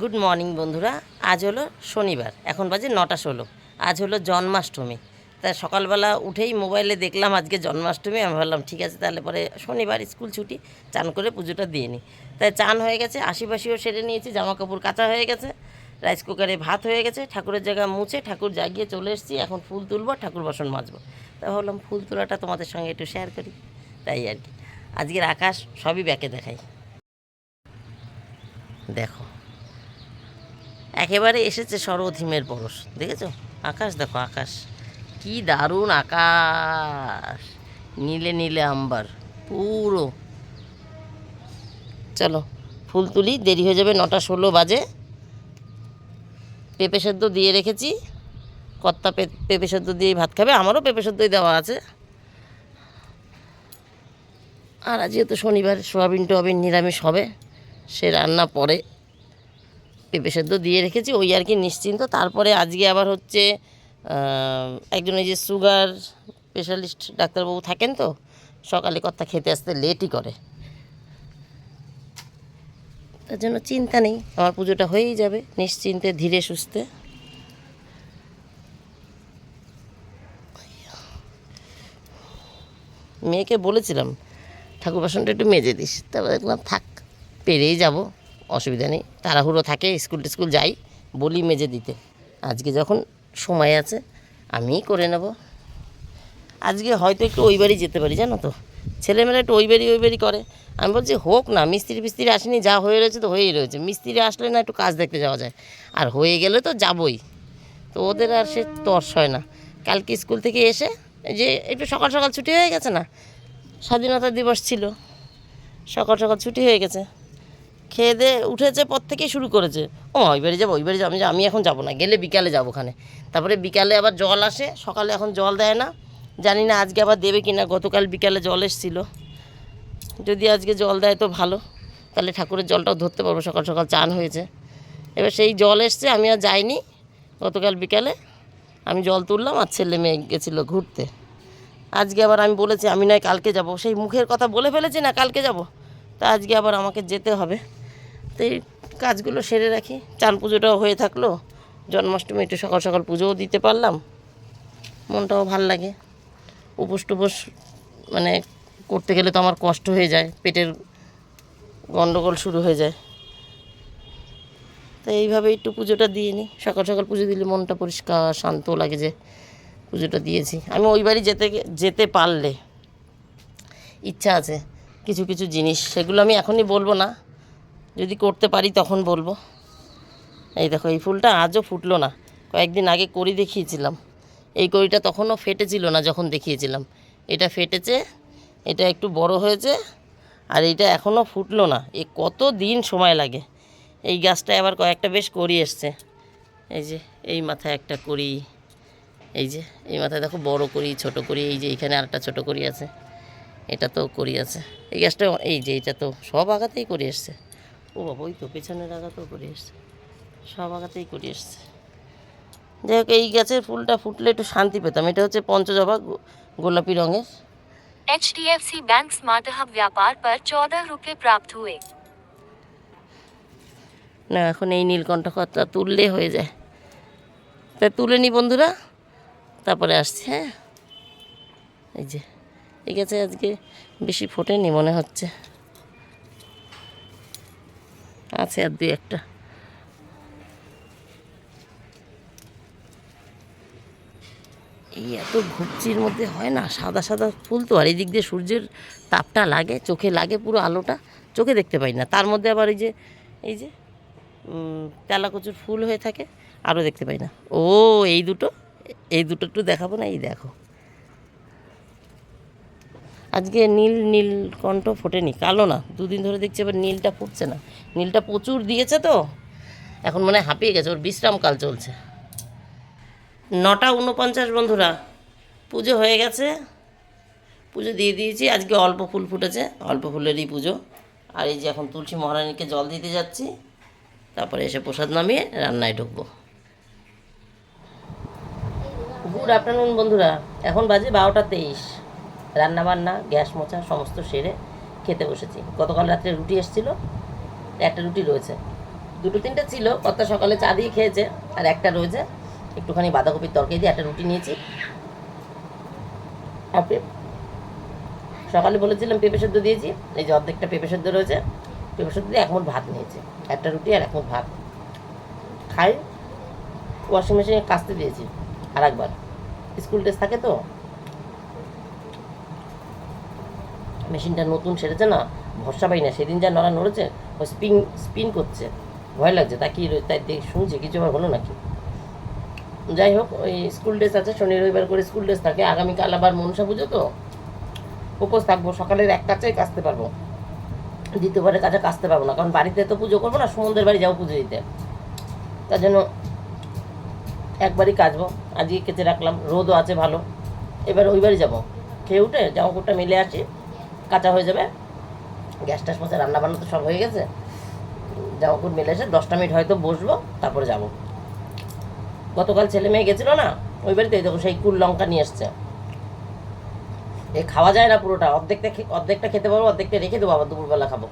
Good morning বন্ধুরা। আজ হলো শনিবার। এখন বাজে নটা ষোলো। আজ হলো জন্মাষ্টমী। তাই সকালবেলা উঠেই মোবাইলে দেখলাম আজকে জন্মাষ্টমী। আমি ভাবলাম, ঠিক আছে, তাহলে পরে শনিবার স্কুল ছুটি, চান করে পুজোটা দিয়ে নিই। তাই চান হয়ে গেছে, আশিপাশিও সেরে নিয়েছি জামা কাপড় কাচা হয়ে গেছে, রাইস কুকারে ভাত হয়ে গেছে, ঠাকুরের জায়গা মুছে ঠাকুর জাগিয়ে চলে এসেছি, এখন ফুল তুলবো, ঠাকুর বাসন মাজবো। তাই ভাবলাম, ফুল তোলাটা তোমাদের সঙ্গে একটু শেয়ার করি। তাই আর কি। আজকের আকাশ সবই ব্যাকে দেখাই দেখো একেবারে এসেছে সর্বধিমের পরশ, দেখেছ? আকাশ দেখো, আকাশ। কি দারুণ আকাশ। নীলে নীলে আম্বার, পুরো। চলো, ফুল তুলি, দেরি হয়ে যাবে নটা ষোলো বাজে। পেঁপে সেদ্ধ দিয়ে রেখেছি। কর্তা পেঁপে সেদ্ধ দিয়ে ভাত খাবে, আমারও পেঁপে সেদ্ধই দেওয়া আছে। আর আজকে তো শনিবার, সোয়াবিন টোয়াবিন নিরামিষ হবে, সে রান্না পরে। পেঁপে সেদ্ধ দিয়ে রেখেছি, ওই আর কি নিশ্চিন্ত। তারপরে আজকে আবার হচ্ছে একজন এই যে সুগার স্পেশালিস্ট ডাক্তারবাবু থাকেন তো, সকালে কথা খেতে আসতে লেটই করে। তার জন্য চিন্তা নেই, আমার পুজোটা হয়েই যাবে, নিশ্চিন্তে, ধীরে সুস্থে। মেয়েকে বলেছিলাম ঠাকুর বাসনটা একটু মেজে দিস। তারপর দেখলাম, থাক, পেরেই যাব। অসুবিধা নেই। তাড়াহুড়ো থাকে, স্কুল টিস্কুল যাই, বলি মেজে দিতে। আজকে যখন সময় আছে, আমিই করে নেব। আজকে হয়তো একটু ওই বাড়ি যেতে পারি, জানো তো। ছেলেমেয়েরা একটু ওই বাড়ি ওই বাড়ি করে। আমি বলছি, হোক না, মিস্ত্রি ফিস্ত্রি আসেনি, যা হয়ে রয়েছে তো হয়েই রয়েছে। মিস্ত্রি আসলে না একটু কাজ দেখতে যাওয়া যায়। আর হয়ে গেলে তো যাবই। তো ওদের আর সে তর্স হয় না। কালকে স্কুল থেকে এসে যে একটু সকাল সকাল ছুটি হয়ে গেছে না? স্বাধীনতা দিবস ছিল। সকাল সকাল ছুটি হয়ে গেছে। খেয়ে দিয়ে উঠেছে, পর থেকেই শুরু করেছে। ও ওই বাড়ি যাব ওই বাড়ি যাব আমি এখন যাব না, গেলে বিকালে যাব ওখানে। তারপরে বিকালে আবার জল আসে, সকালে এখন জল দেয় না। জানি না আজকে আবার দেবে কিনা, গতকাল বিকালে জল এসেছিল। যদি আজকে জল দেয় তো ভালো, তাহলে ঠাকুরের জলটাও ধরতে পারব, সকাল সকাল চান হয়েছে। এবার সেই জল এসছে, আমি আর যাইনি, গতকাল বিকালে। আমি জল তুললাম, আর ছেলে মেয়ে গেছিল ঘুরতে। আজকে আবার আমি বলেছি, আমি নয় কালকে যাব। সেই মুখের কথা বলে ফেলেছি না কালকে যাব, তা আজকে আবার আমাকে যেতে হবে। তো এই কাজগুলো সেরে রাখি। চান পুজোটাও হয়ে থাকল। জন্মাষ্টমী একটু সকাল সকাল পুজোও দিতে পারলাম। মনটাও ভালো লাগে। উপোস টুপোস মানে করতে গেলে তো আমার কষ্ট হয়ে যায়। পেটের গন্ডগোল শুরু হয়ে যায়। তো এইভাবে একটু পুজোটা দিয়ে নিই। সকাল সকাল পুজো দিলে মনটা পরিষ্কার, শান্ত লাগে যে পুজোটা দিয়েছি। আমি ওই বাড়ি যেতে যেতে পারলে ইচ্ছা আছে। কিছু কিছু জিনিস, সেগুলো আমি এখনই বলব না। যদি করতে পারি তখন বলব। এই দেখো, এই ফুলটা আজও ফুটলো না। কয়েকদিন আগে করি দেখিয়েছিলাম। এই কড়িটা তখনও ফেটেছিল না যখন দেখিয়েছিলাম। এটা ফেটেছে, এটা একটু বড় হয়েছে আর এইটা এখনও ফুটলো না। এ কত দিন সময় লাগে। এই গাছটায় আবার কয়েকটা বেশ করি এসছে। এই যে, এই মাথায় একটা করি এই যে, এই মাথায় দেখো বড় করি ছোট করি এই যে এখানে আরেকটা ছোট করি আছে। এটা তো করি আছে। এই গাছটা এই যে, এটা তো সব আগাতেই করে এসছে। ও বাবা ওই তো পেছনের আগাতেও করে এসছে সব আগাতেই করে এসছে যাই হোক এই গাছের ফুলটা ফুটলে একটু শান্তি পেতাম এটা হচ্ছে পঞ্চজবা গো- গোলাপি রঙের H D F C bank smart hub व्यापार पर चौदह रुपये प्राप्त हुए না এখন এই নীলকণ্ঠ খতটা তুললে হয়ে যায় তাই তুলে নি বন্ধুরা তারপরে আসছি হ্যাঁ এই যে এই গাছে আজকে বেশি ফোটেনি মনে হচ্ছে আছে আর দুই একটা। এই এত ঘুপচির মধ্যে হয় না, সাদা সাদা ফুল তো, আর এই দিক দিয়ে সূর্যের তাপটা লাগে, চোখে লাগে পুরো আলোটা, চোখে দেখতে পাই না। তার মধ্যে আবার এই যে এই যে তেলাকুচুর ফুল হয়ে থাকে, আরও দেখতে পাই না। ও, এই দুটো এই দুটো একটু দেখাবো না, এই দেখো। আজকে নীল নীল কণ্ঠ ফোটেনি, কালো না। দুদিন ধরে দেখছি এবার নীলটা ফুটছে না। নীলটা প্রচুর দিয়েছে তো, এখন মানে হাঁপিয়ে গেছে, ওর বিশ্রামকাল চলছে। নটা উনপঞ্চাশ বন্ধুরা, পুজো হয়ে গেছে। পুজো দিয়ে দিয়েছি, আজকে অল্প ফুল ফুটেছে, অল্প ফুলেরই পুজো। আর এই যে এখন তুলসী মহারানীকে জল দিতে যাচ্ছি, তারপরে এসে প্রসাদ নামিয়ে রান্নায় ঢুকবো। গুড আফটারনুন বন্ধুরা, এখন বাজে বারোটা তেইশ। রান্না বান্না গ্যাস মোছা, সমস্ত সেরে খেতে বসেছি। গতকাল রাত্রে রুটি এসেছিল, একটা রুটি রয়েছে। দুটো তিনটে ছিল কত সকালে চা দিয়ে খেয়েছে, আর একটা রয়েছে, একটুখানি বাঁধাকপির তরকারি দিয়ে একটা রুটি নিয়েছি। আর সকালে বলেছিলাম পেঁপে সেদ্ধ দিয়েছি, এই যে অর্ধেকটা পেঁপে সেদ্ধ রয়েছে, পেঁপে সেদ্ধ দিয়ে এক মুঠ ভাত নিয়েছি, একটা রুটি আর এক মুঠ ভাত। খাই, ওয়াশিং মেশিনে কাচতে দিয়েছি আর একবার স্কুল ড্রেস থাকে তো? মেশিনটা নতুন সেরেছে না, ভরসা পাই না, সেদিন যা নড়া নড়েছে ও স্পিন স্পিন করছে, ভয় লাগছে, তা কি তাই শুনছি, কিছু আবার হলো নাকি? যাই হোক, ওই স্কুল ড্রেস আছে, শনি, রবিবার করে স্কুল ড্রেস থাকে, আগামীকাল আবার মনসা পুজো তো, উপোস থাকব, সকালের এক কাছেই কাচতে পারব, দ্বিতীয়বারের কাছে কাচতে পারব না, কারণ বাড়িতে তো পুজো করব না, সুমনদের বাড়ি যাব পুজো দিতে। তার জন্য একবারই কাচবো আজকে কেচে রাখলাম, রোদও আছে ভালো, এবার ওই বাড়ি যাব, খেয়ে উঠে জামা কাপড়টা মেলে আসি কাঁচা হয়ে যাবে। গ্যাস ট্যাস মোছা রান্না বান্না তো সব হয়ে গেছে। জামা কাপড় মেলে এসে দশটা মিনিট হয়তো বসবো, তারপরে যাব। গতকাল ছেলে মেয়ে গেছিল না, ওই বাড়িতে দেখো সেই কুল লঙ্কা নিয়ে এসছে। এ খাওয়া যায় না পুরোটা, অর্ধেকটা অর্ধেকটা খেতে পারব, অর্ধেকটা রেখে দেবো, আবার দুপুরবেলা খাব।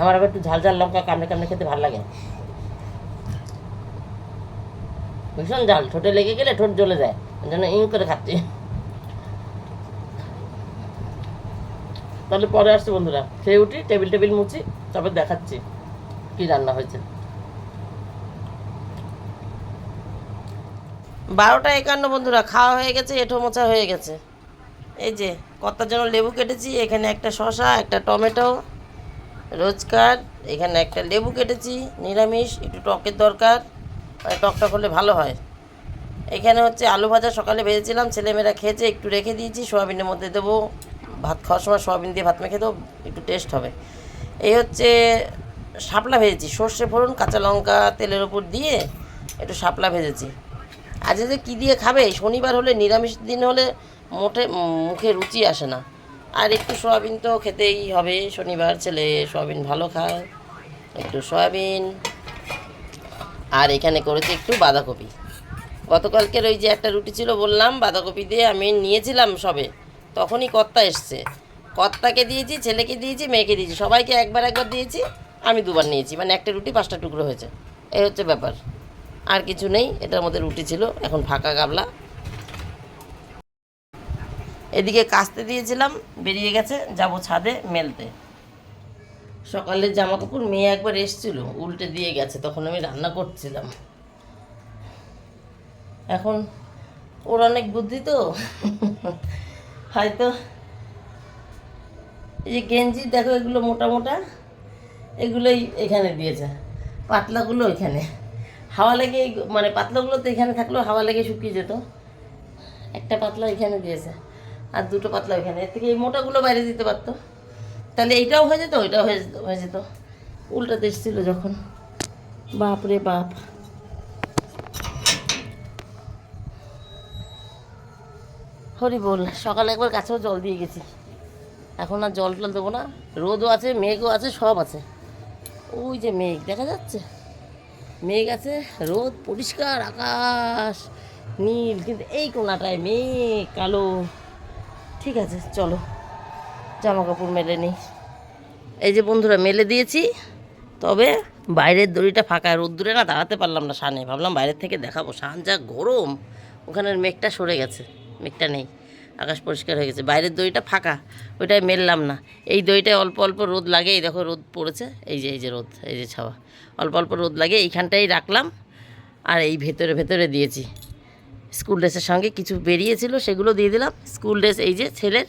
আমার আবার একটু ঝাল ঝাল লঙ্কা কামড়ে কামড়ে খেতে ভালো লাগে। ভীষণ ঝাল, ঠোঁটে লেগে গেলে ঠোঁট জ্বলে যায় জন্য ইং করে খাচ্ছি। তাহলে পরে আসছে বন্ধুরা। খেয়ে উঠি, টেবিল টেবিল মুছি, তারপর দেখাচ্ছি কি রান্না হয়েছে। বারোটা একান্ন বন্ধুরা, খাওয়া হয়ে গেছে, এঁঠো মোচা হয়ে গেছে। এই যে কতার জন্য লেবু কেটেছি, এখানে একটা শসা, একটা টমেটো, রোজকার, এখানে একটা লেবু কেটেছি, নিরামিষ, একটু টকের দরকার মানে টকটা করলে ভালো হয়। এখানে হচ্ছে আলু ভাজা সকালে ভেজেছিলাম, ছেলেমেয়েরা খেয়েছে, একটু রেখে দিয়েছি, সোয়াবিনের মধ্যে দেবো। ভাত খাওয়ার সময় সোয়াবিন দিয়ে ভাত মেখে দেবো, একটু টেস্ট হবে। এই হচ্ছে শাপলা ভেজেছি, সর্ষে ফোড়ন, কাঁচা লঙ্কা, তেলের ওপর দিয়ে একটু শাপলা ভেজেছি। আজ যে কী দিয়ে খাবে, শনিবার হলে, নিরামিষ দিন হলে মোটে, মুখে রুচি আসে না। আর একটু সয়াবিন তো খেতেই হবে, শনিবার ছেলে সয়াবিন ভালো খায়, একটু সয়াবিন। আর এখানে করেছি একটু বাঁধাকপি। গতকালকের ওই যে একটা রুটি ছিল, বললাম বাঁধাকপি দিয়ে আমি নিয়েছিলাম সবে। তখনই কর্তা এসছে। কর্তাকে দিয়েছি, ছেলেকে দিয়েছি, মেয়েকে দিয়েছি। সবাইকে একবার একবার দিয়েছি, আমি দুবার নিয়েছি। মানে একটা রুটি, পাঁচটা টুকরো হয়েছে। এই হচ্ছে ব্যাপার। আর কিছু নেই, এটার মধ্যে রুটি ছিল, এখন ফাঁকা গাবলা। এদিকে কাস্তে দিয়েছিলাম, বেরিয়ে গেছে, যাব ছাদে মেলতে। সকালের জামা কাপড় মেয়ে একবার এসছিল, উল্টে দিয়ে গেছে, তখন আমি রান্না করছিলাম। এখন ওর অনেক বুদ্ধি তো? হয়তো এই যে গেঞ্জি দেখো এগুলো মোটা মোটা, এগুলোই এখানে দিয়েছে। পাতলাগুলো এখানে হাওয়া লেগে মানে পাতলাগুলো তো এখানে থাকলেও হাওয়া লেগে শুকিয়ে যেত। একটা পাতলা এখানে দিয়েছে, আর দুটো পাতলা এখানে এর থেকে এই মোটাগুলো বাইরে দিতে পারতো। তাহলে এইটাও হয়ে যেত, ওইটাও হয়ে যেত হয়ে যেত। উল্টাতে এসেছিল যখন। বাপ রে বাপ। হরি বল সকালে একবার গাছেও জল দিয়ে গেছি। এখন আর জল টল দেবো না। রোদও আছে, মেঘও আছে, সব আছে। ওই যে মেঘ, দেখা যাচ্ছে? মেঘ আছে, রোদ, পরিষ্কার আকাশ, নীল, কিন্তু এই কোনাটায় মেঘ, কালো। ঠিক আছে, চলো। জামা কাপড় মেলে নিই। এই যে বন্ধুরা, মেলে দিয়েছি। তবে বাইরের দড়িটা ফাঁকা, রোদ্দুরে না দাঁড়াতে পারলাম না সানে। ভাবলাম বাইরের থেকে দেখাবো। সান যা গরম, ওখানের মেঘটা সরে গেছে। মেঘটা নেই। আকাশ পরিষ্কার হয়ে গেছে। বাইরের দড়িটা ফাঁকা, ওইটাই মেললাম না। এই দড়িটায় অল্প অল্প রোদ লাগে। এই দেখো রোদ পড়েছে। এই যে এই যে রোদ, এই যে ছাওয়া। অল্প অল্প রোদ লাগে। এইখানটাই রাখলাম। আর এই ভেতরে ভেতরে দিয়েছি। স্কুল ড্রেসের সঙ্গে কিছু বেরিয়েছিল, সেগুলো দিয়ে দিলাম। স্কুল ড্রেস এই যে ছেলের।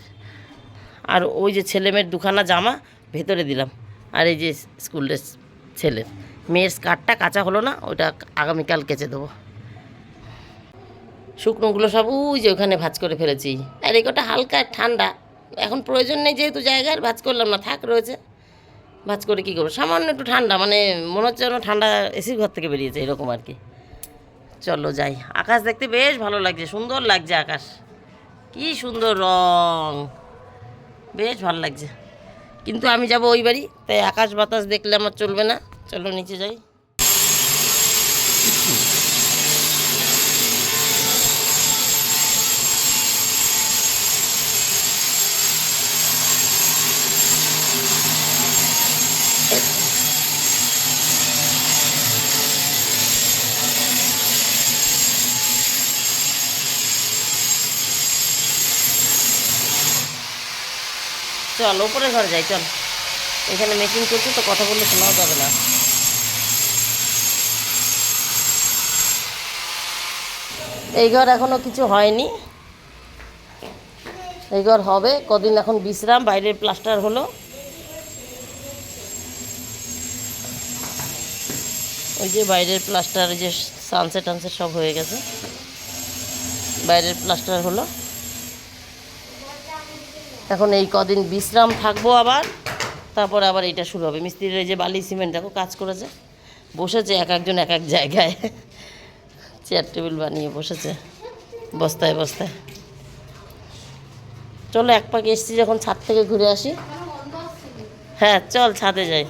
আর ওই যে ছেলে মেয়ের দুখানা জামা ভেতরে দিলাম। আর এই যে স্কুল ড্রেস ছেলের। মেয়ের স্কার্টটা কাঁচা হলো না ওইটা আগামীকাল কেচে দেবো। শুকনোগুলো সব ওই যে ওখানে ভাজ করে ফেলেছি। আর এই কটা হালকা ঠান্ডা। এখন প্রয়োজন নেই যেহেতু জায়গার ভাজ করলাম না, থাক রয়েছে। ভাজ করে কী করব? সামান্য একটু ঠান্ডা মানে মনে হচ্ছে যেন ঠান্ডা এসির ঘর থেকে বেরিয়েছে, এরকম আর কি। চলো যাই। আকাশ দেখতে বেশ ভালো লাগছে, সুন্দর লাগছে আকাশ। কি সুন্দর রং। বেশ ভালো লাগছে। কিন্তু আমি যাব ওই বাড়ি, তাই আকাশ বাতাস দেখলে আমার চলবে না। চলো নিচে যাই। চল ওপরে ঘরে যাই, চল। এখানে মেশিন করছে তো, কথা বললে শোনাও যাবে না। এই ঘর এখনও কিছু হয়নি। এই ঘর হবে, কদিন এখন বিশ্রাম, বাইরের প্লাস্টার হলো। ওই যে বাইরের প্লাস্টার যে সানসেট টানসেট সব হয়ে গেছে। বাইরের প্লাস্টার হলো। এখন এই কদিন বিশ্রাম থাকব আবার, তারপর আবার এটা শুরু হবে। মিস্ত্রির এই যে বালি, সিমেন্ট, দেখো কাজ করেছে। বসেছে এক একজন এক এক জায়গায়। চেয়ার টেবিল বানিয়ে বসেছে, বস্তায় বস্তায়। চলো এক পাকে এসছি যখন ছাদ থেকে ঘুরে আসি। হ্যাঁ চল ছাদে যাই।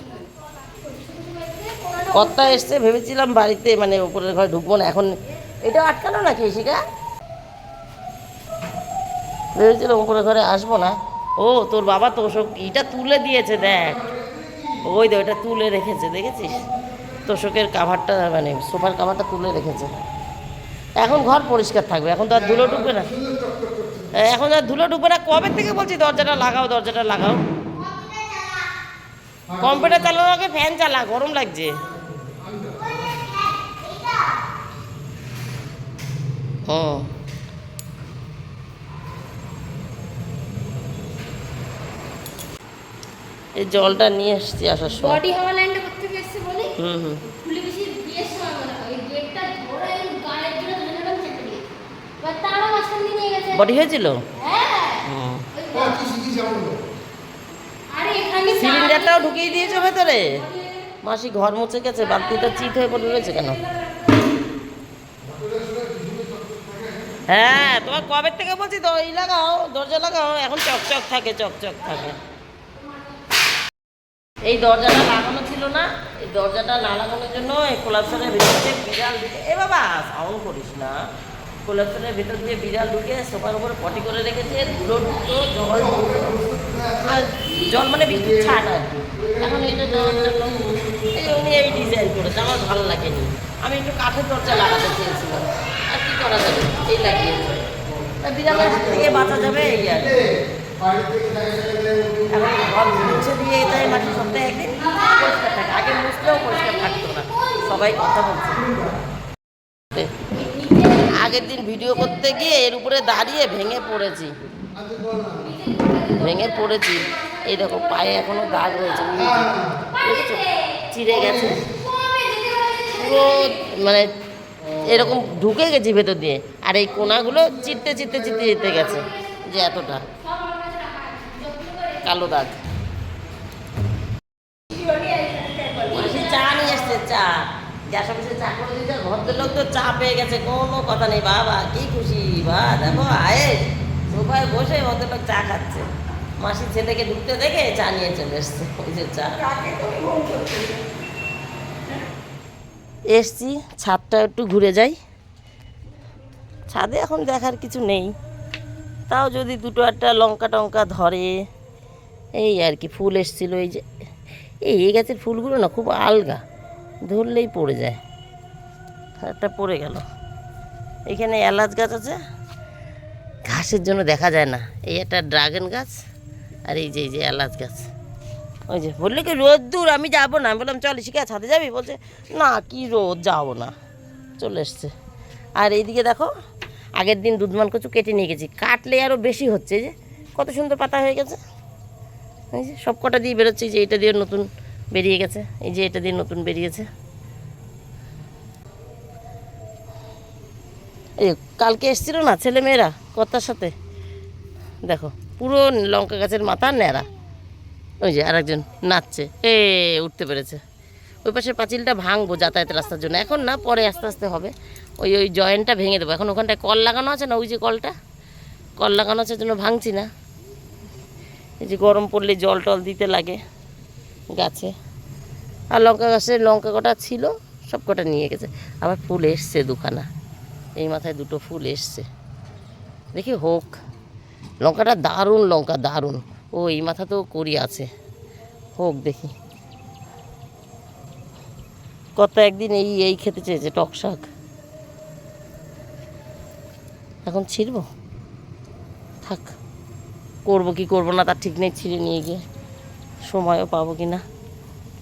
কর্তা এসছে, ভেবেছিলাম বাড়িতে মানে উপরের ঘরে ঢুকবো না, এখন এটা আটকানো নাকি শিকা ভেবেছিলাম উপরের ঘরে আসব না। ও তোর বাবা তোষক ইটা তুলে দিয়েছে দেখ। ওই তো ওটা তুলে রেখেছে দেখেছিস? তোষকের কাভারটা মানে সোফার কাভারটা তুলে রেখেছে। এখন ঘর পরিষ্কার থাকবে এখন তো আর ধুলো ঢুকবে না। হ্যাঁ, এখন আর ধুলো ঢুকবে না কবে থেকে বলছি দরজাটা লাগাও দরজাটা লাগাও। কম্পিউটার চালানোর আগে ফ্যান চালা গরম লাগছে। হুম এই জলটা নিয়ে এসছি আসার সময়। বডি হাওয়াল্যান্ডে কোথেকে এসছে বলি? হুম হুম। পুলিশের বিয়ের সময় মনে হয় ওই গেটটা ধরে এই গায়ের জন্য ধরে ধরে চেপে দিয়েছে এবার তারা মাঝখান দিয়ে নিয়ে গেছে। বডি হয়েছিল? হ্যাঁ। হুম ওই আরে এখানে সিলিন্ডারটাও ঢুকিয়ে দিয়েছ ভেতরে? মাসি ঘর মুছে গেছে বালতিটা চিট হয়ে পড়ে রয়েছে কেন? হ্যাঁ তোমার কবে থেকে বলছি? তো এই লাগাও দরজা লাগাও এখন চকচক থাকে চকচক থাকে। এই দরজাটা লাগানো ছিল না, এই দরজাটা না লাগানোর জন্য এই কোলাপসারের ভিতর দিয়ে বিড়াল ঢুকে এ বাবা, সাউন্ড করিস না। কোলাপসারের ভিতর দিয়ে বিড়াল ঢুকে সোফার উপরে পটি করে রেখেছে, ধুলো ঢুকতো জল জল মানে বৃষ্টির ছাট আর কি। এখন এটা এই উনি এই ডিজাইন করেছে, আমার ভালো লাগেনি। আমি একটু কাঠের দরজা লাগাতে চেয়েছিলাম। আর কি করা যাবে? এই লাগিয়েছে তা বিড়ালের হাত থেকে বাঁচা যাবে এই আর। পরিষ্কার থাকতো না। সবাই কথা আগের দিন ভিডিও করতে গিয়ে এর উপরে দাঁড়িয়ে ভেঙে পড়েছি। ভেঙে পড়েছি। এই দেখো, পায়ে এখনও দাগ রয়েছে। চিড়ে গেছে। পুরো মানে এরকম ঢুকে গেছি ভেতর দিয়ে। আর এই কোনাগুলো চিটতে চিটতে চিটতে চিটতে গেছে। যে এতটা। কালো দাগ। চা নিয়ে এসছে চা। গ্যাস অফিসে চা করে দিয়েছে ভদ্রলোক তো চা পেয়ে গেছে কোনো কথা নেই বাবা কি খুশি বা দেখো আয়ে সোফায় বসে ভদ্রলোক চা খাচ্ছে। মাসি ছেলেকে ঢুকতে দেখে চা নিয়ে চলে এসছে ওই যে চা। এসছি ছাদটা একটু ঘুরে যাই। ছাদে এখন দেখার কিছু নেই। তাও যদি দুটো একটা লঙ্কা টঙ্কা ধরে এই আর কি, ফুল এসছিল, এই যে, এই এই গাছের ফুলগুলো না খুব আলগা, ধরলেই পড়ে যায়। একটা পড়ে গেল। এখানে এলাচ গাছ আছে, ঘাসের জন্য দেখা যায় না। এই একটা ড্রাগন গাছ আর এই যে এই যে এলাচ গাছ। ওই যে, বলল কি রোদ দূর, আমি যাব না। আমি বললাম, চল শিখা ছাদে যাবি? বলছে, না, কি রোদ, যাব না। চলে এসছে। আর এইদিকে দেখো, আগের দিন দুধমান কচু কেটে নিয়ে গেছি। কাটলে আরও বেশি হচ্ছে যে, কত সুন্দর পাতা হয়ে গেছে। এই যে সব কটা দিয়ে বেরোচ্ছে যে এটা দিয়ে নতুন বেরিয়ে গেছে, এই যে এটা দিয়ে নতুন বেরিয়েছে। এই কালকে এসছিল না ছেলে মেয়েরা কর্তার সাথে? দেখো, পুরো লঙ্কা গাছের মাথা ন্যাড়া। ওই যে আরেকজন নাচছে, এ, উঠতে পেরেছে। ওই পাশের পাঁচিলটা ভাঙবো যাতায়াতের রাস্তার জন্য। এখন না, পরে আস্তে আস্তে হবে। ওই ওই জয়েন্টটা ভেঙে দেবো। এখন ওখানটায় কল লাগানো আছে না, ওই যে কলটা? কল লাগানো আছে জন্য ভাঙছি না। এই যে গরম পড়লে জল টল দিতে লাগে গাছে। আর লঙ্কা গাছের লঙ্কা কটা ছিল, সব কটা নিয়ে গেছে। আবার ফুল এসছে দুখানা। এই মাথায় দুটো ফুল এসছে। দেখি হোক, লঙ্কাটা দারুণ, লঙ্কা দারুণ। ও, এই মাথা তো করি আছে। হোক দেখি। কত একদিন এই এই খেতে চেয়েছে টক শাক। এখন ছিড়ব? থাক। করব কি করব না, তার ঠিক নেই, ছিঁড়ে নিয়ে গিয়ে সময়ও পাবো কি না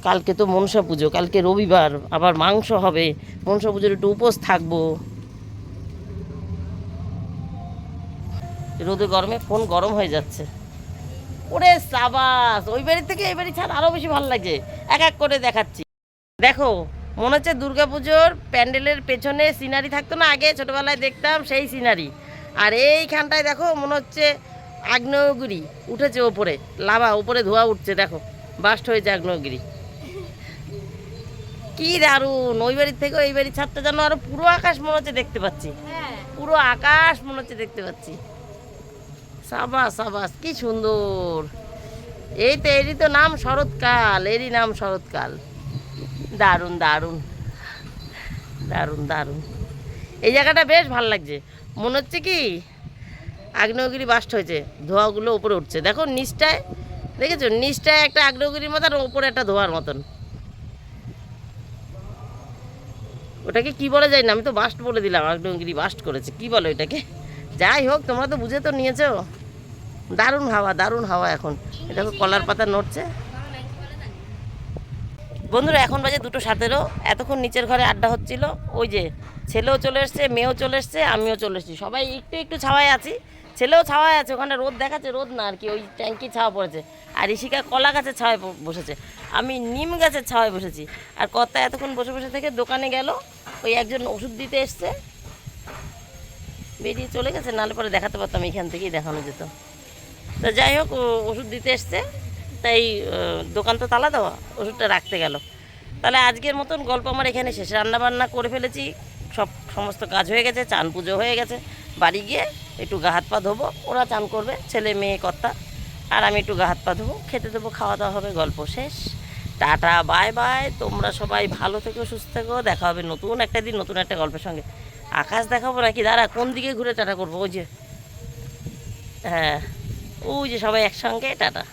কালকে তো মনসা পুজো, কালকে রবিবার, আবার মাংস হবে, মনসা পুজোর একটু উপোস থাকব। রোদে গরমে ফোন গরম হয়ে যাচ্ছে। ওরে সাবাস, ওই বাড়ি থেকে এই বাড়ি ছাড় আরও বেশি ভালো লাগছে এক এক করে দেখাচ্ছি। দেখো, মনে হচ্ছে দুর্গাপুজোর প্যান্ডেলের পেছনে সিনারি থাকতো না, আগে ছোটোবেলায় দেখতাম সেই সিনারি। আর এইখানটায় দেখো, মনে হচ্ছে আগ্নেয়গিরি উঠেছে ওপরে লাভা উপরে ধোয়া উঠছে দেখো বাস্ট হয়েছে আগ্নেয়গিরি। কি দারুণ ওই বাড়ির থেকে ওই বাড়ির ছাদটা যেন আরও পুরো আকাশ মনে হচ্ছে দেখতে পাচ্ছি। হ্যাঁ। পুরো আকাশ মনে হচ্ছে দেখতে পাচ্ছি। সাবাস সাবাস কি সুন্দর। এই তো এরই তো নাম শরৎকাল এরই নাম শরৎকাল। দারুণ দারুণ দারুণ দারুণ। এই জায়গাটা বেশ ভালো লাগছে। মনে হচ্ছে কি আগ্নেয়গিরি বাস্ট হয়েছে, ধোঁয়াগুলো উপরে উঠছে। দেখো নিচটায়, দেখেছ? নিচটায় একটা আগ্নেয়গিরির মতন আর উপরে একটা ধোঁয়ার মতন। ওটাকে কি বলে যায় না, আমি তো বাস্ট বলে দিলাম, আগ্নেয়গিরি বাস্ট করেছে। কি বলো এটাকে যাই হোক, তোমরা তো বুঝে তো নিয়েছো। দারুণ হাওয়া দারুণ হাওয়া এখন। এটা তো কলার পাতা নড়ছে। বন্ধুরা, এখন বাজে দুটো সাতেরো। এতক্ষণ নিচের ঘরে আড্ডা হচ্ছিল। ওই যে ছেলেও চলে এসছে, মেয়েও চলে এসছে, আমিও চলে এসেছি। সবাই একটু একটু ছাওয়ায় আছি। ছেলেও ছাওয়ায় আছে, ওখানে রোদ দেখাচ্ছে, রোদ না আর কি, ওই ট্যাঙ্কি ছাওয়া পড়েছে। আর ঋষিকা কলা গাছের ছাওয়ায় বসেছে। আমি নিম গাছের ছাওয়ায় বসেছি। আর কর্তা এতক্ষণ বসে বসে থেকে দোকানে গেল, ওই একজন ওষুধ দিতে এসছে। বেরিয়ে চলে গেছে, নাহলে পরে দেখাতে পারতাম, এখান থেকেই দেখানো যেত। তো যাই হোক ওষুধ দিতে এসছে, তাই দোকান তো তালা দেওয়া, ওষুধটা রাখতে গেল। তাহলে আজকের মতন গল্প আমার এখানে শেষ। রান্না বান্না করে ফেলেছি, সব সমস্ত কাজ হয়ে গেছে, চান পুজো হয়ে গেছে। বাড়ি গিয়ে একটু গা হাত পা ধোবো। ওরা চান করবে, ছেলে, মেয়ে, কর্তা। আর আমি একটু গা হাত পা ধোবো, খেতে দেবো, খাওয়া দাওয়া হবে, গল্প শেষ। Tata, bye bye. তোমরা সবাই ভালো থেকো, সুস্থ থেকো। দেখা হবে নতুন একটা দিন, নতুন একটা গল্পের সঙ্গে। আকাশ দেখাবো নাকি? দাঁড়া, কোন দিকে ঘুরে টাটা করব? ওই যে হ্যাঁ ওই যে সবাই একসঙ্গে, টাটা।